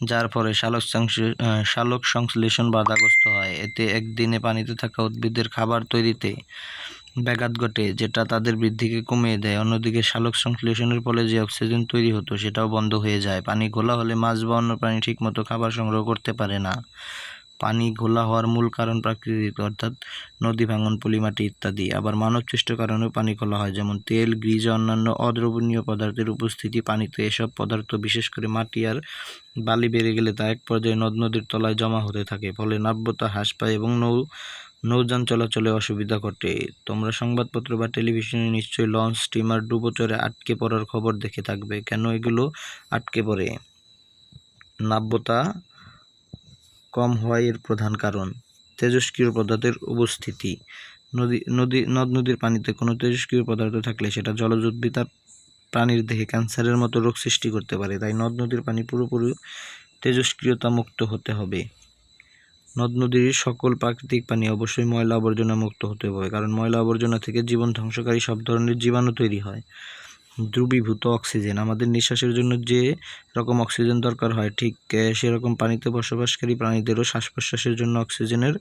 যার ফলে সালোক সালোক সংশ্লেষণ বাধাগ্রস্ত হয়। এতে একদিনে পানিতে থাকা উদ্ভিদের খাবার তৈরিতে ব্যাঘাত ঘটে, যেটা তাদের বৃদ্ধিকে কমিয়ে দেয়। অন্যদিকে শালক সংশ্লেষণের ফলে যে অক্সিজেন তৈরি হতো, সেটাও বন্ধ হয়ে যায়। পানি ঘোলা হলে মাছ বা অন্য প্রাণী ঠিকমতো খাবার সংগ্রহ করতে পারে না। পানি ঘোলা হওয়ার মূল কারণ প্রাকৃতিক, অর্থাৎ নদী ভাঙন, পলিমাটি ইত্যাদি। আবার মানবসৃষ্ট কারণেও পানি ঘোলা হয়, যেমন তেল, গ্রিজ অন্যান্য অদ্রবণীয় পদার্থের উপস্থিতি। পানিতে এসব পদার্থ, বিশেষ করে মাটি আর বালি বেড়ে গেলে তা এক পর্যায়ে নদ নদীর তলায় জমা হতে থাকে। ফলে নাব্যতা হ্রাস পায় এবং নৌ, নৌযান চলাচলে অসুবিধা ঘটে। তোমরা সংবাদপত্র বা টেলিভিশনে নিশ্চয়ই লঞ্চ, স্টিমার, ডুবোচরে আটকে পড়ার খবর দেখে থাকবে। কেন এগুলো আটকে পড়ে? নাব্যতা কম হওয়াই এর প্রধান কারণ। তেজস্ক্রিয় পদার্থের উপস্থিতি। নদী নদী, নদ নদীর পানিতে কোনো তেজস্ক্রিয় পদার্থ থাকলে সেটা জলজ উদ্ভিদ আর প্রাণীর দেহে ক্যান্সারের মতো রোগ সৃষ্টি করতে পারে। তাই নদ নদীর পানি পুরোপুরি তেজস্ক্রিয়তা মুক্ত হতে হবে। নদ নদীর সকল প্রাকৃতিক পানি অবশ্যই ময়লা আবর্জনা মুক্ত হতে হবে, কারণ ময়লা আবর্জনা থেকে জীবন ধ্বংসকারী সব ধরনের জীবাণু তৈরি হয়। দ্রবীভূত অক্সিজেন। আমাদের নিঃশ্বাসের জন্য যে রকম অক্সিজেন দরকার হয়, ঠিক সেরকম পানিতে বসবাসকারী প্রাণীদেরও শ্বাস প্রশ্বাসের জন্য অক্সিজেনের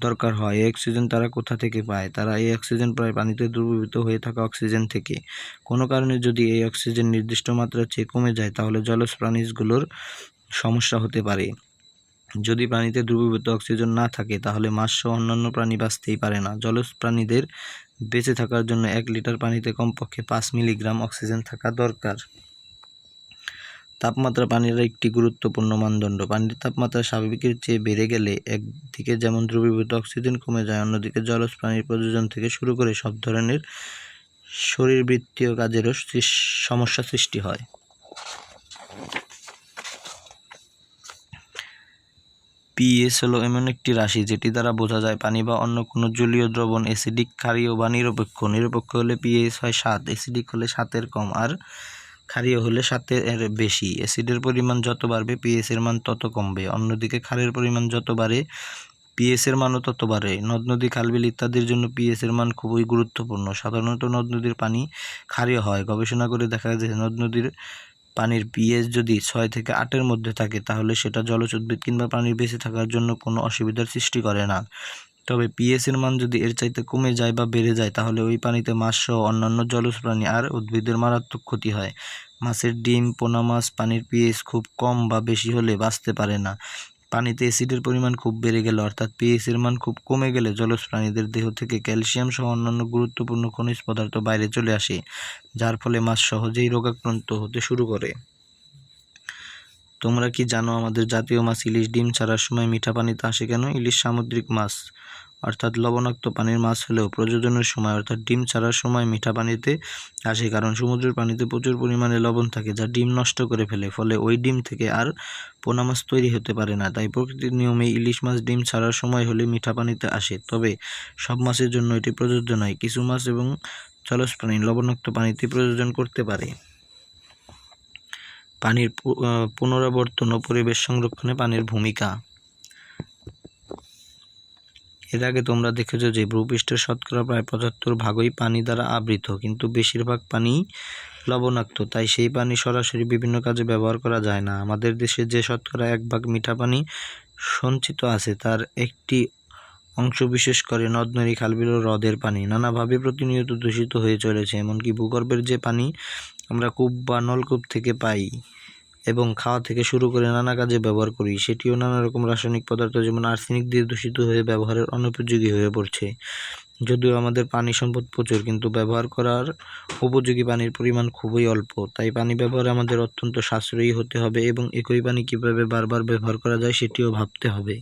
দরকার হয়। এই অক্সিজেন তারা কোথা থেকে পায়? তারা এই অক্সিজেন প্রায় পানিতে দ্রবীভূত হয়ে থাকা অক্সিজেন থেকে। কোনো কারণে যদি এই অক্সিজেন নির্দিষ্ট মাত্রার চেয়ে কমে যায়, তাহলে জলজ প্রাণীগুলোর সমস্যা হতে পারে। যদি পানিতে দ্রবীভূত অক্সিজেন না থাকে, তাহলে মাছ সহ অন্যান্য প্রাণী বাঁচতেই পারে না। জলজ প্রাণীদের বেঁচে থাকার জন্য এক লিটার পানিতে কমপক্ষে পাঁচ মিলিগ্রাম অক্সিজেন থাকা দরকার। তাপমাত্রা পানির একটি গুরুত্বপূর্ণ মানদণ্ড। পানির তাপমাত্রা স্বাভাবিকের চেয়ে বেড়ে গেলে একদিকে যেমন দ্রবীভূত অক্সিজেন কমে যায়, অন্যদিকে জলজ প্রাণীর প্রযোজন থেকে শুরু করে সব ধরনের শরীরবৃত্তীয় কাজেরও সমস্যা সৃষ্টি হয়। পিএস হলো এমন একটি রাশি যেটি দ্বারা বোঝা যায় পানি বা অন্য কোনো জলীয় দ্রবণ, অ্যাসিডিক, ক্ষারীয় বা নিরপেক্ষ। নিরপেক্ষ হলে পিএস হয় সাত, অ্যাসিডিক হলে সাতের কম, আর ক্ষারীয় হলে সাতের এর বেশি। অ্যাসিডের পরিমাণ যত বাড়বে পিএস এর মান তত কমবে। অন্যদিকে ক্ষারের পরিমাণ যত বাড়ে পিএস এর মানও তত বাড়ে। নদ নদী খালবিল ইত্যাদির জন্য পিএস এর মান খুবই গুরুত্বপূর্ণ। সাধারণত নদ নদীর পানি ক্ষারীয় হয়। গবেষণা করে দেখা যায় নদ নদীর পানির পিএইচ যদি ছয় থেকে আটের মধ্যে থাকে, তাহলে সেটা জলজ উদ্ভিদ কিংবা পানির বেঁচে থাকার জন্য কোনো অসুবিধার সৃষ্টি করে না। তবে পিএসের মান যদি এর চাইতে কমে যায় বা বেড়ে যায়, তাহলে ওই পানিতে মাছ সহ অন্যান্য জলজ প্রাণী আর উদ্ভিদের মারাত্মক ক্ষতি হয়। মাছের ডিম, পোনা মাছ পানির পিএইচ খুব কম বা বেশি হলে বাঁচতে পারে না। পানিতে অ্যাসিডের পরিমাণ খুব বেড়ে গেল, অর্থাৎ পিএসির মান খুব কমে গেলে জলজ প্রাণীদের দেহ থেকে ক্যালসিয়াম সহ অন্যান্য গুরুত্বপূর্ণ খনিজ পদার্থ বাইরে চলে আসে, যার ফলে মাছ সহজেই রোগাক্রান্ত হতে শুরু করে। তোমরা কি জানো আমাদের জাতীয় মাছ ইলিশ ডিম ছাড়ার সময় মিঠা পানিতে আসে কেন? ইলিশ সামুদ্রিক মাছ, অর্থাৎ লবণাক্ত পানির মাছ হলেও প্রযোজনের সময়, অর্থাৎ ডিম ছাড়ার সময় মিঠা পানিতে আসে কারণ সমুদ্রের পানিতে প্রচুর পরিমাণে লবণ থাকে যা ডিম নষ্ট করে ফেলে, ফলে ওই ডিম থেকে আর পোনা মাছ তৈরি হতে পারে না। তাই প্রকৃতির নিয়মে ইলিশ মাছ ডিম ছাড়ার সময় হলে মিঠা পানিতে আসে, তবে সব মাছের জন্য এটি প্রযোজ্য নয়। কিছু মাছ এবং জলজ প্রাণী লবণাক্ত পানিতে প্রযোজন করতে পারে। পানির পুনরাবর্তন ও পরিবেশ সংরক্ষণে পানির ভূমিকা। এর আগে তোমরা দেখেছ যে ভূপৃষ্ঠের শতকরা প্রায় পঁচাত্তর ভাগই পানি দ্বারা আবৃত, কিন্তু বেশিরভাগ পানি লবণাক্ত, তাই সেই পানি সরাসরি বিভিন্ন কাজে ব্যবহার করা যায় না। আমাদের দেশে যে শতকরা এক ভাগ মিঠা পানি সঞ্চিত আছে, তার একটি অংশ বিশেষ করে নদ, নদী খালবিল হ্রদের পানি। নানাভাবে প্রতিনিয়ত দূষিত হয়ে চলেছে, এমনকি ভূগর্ভের যে পানি আমরা কূপ বা নলকূপ থেকে পাই এবং খাওয়া থেকে শুরু করে নানা কাজে ব্যবহার করি। সেটিও নানা রকম রাসায়নিক পদার্থ যেমন আর্সেনিক দিয়ে দূষিত হয়ে ব্যবহারের অনুপযোগী হয়ে পড়ছে। যদিও আমাদের পানি সম্পদ প্রচুর, কিন্তু ব্যবহার করার উপযোগী পানির পরিমাণ খুবই অল্প। তাই পানি ব্যবহারে আমাদের অত্যন্ত সাশ্রয়ী হতে হবে এবং একই পানি কীভাবে বারবার ব্যবহার করা যায় সেটিও ভাবতে হবে।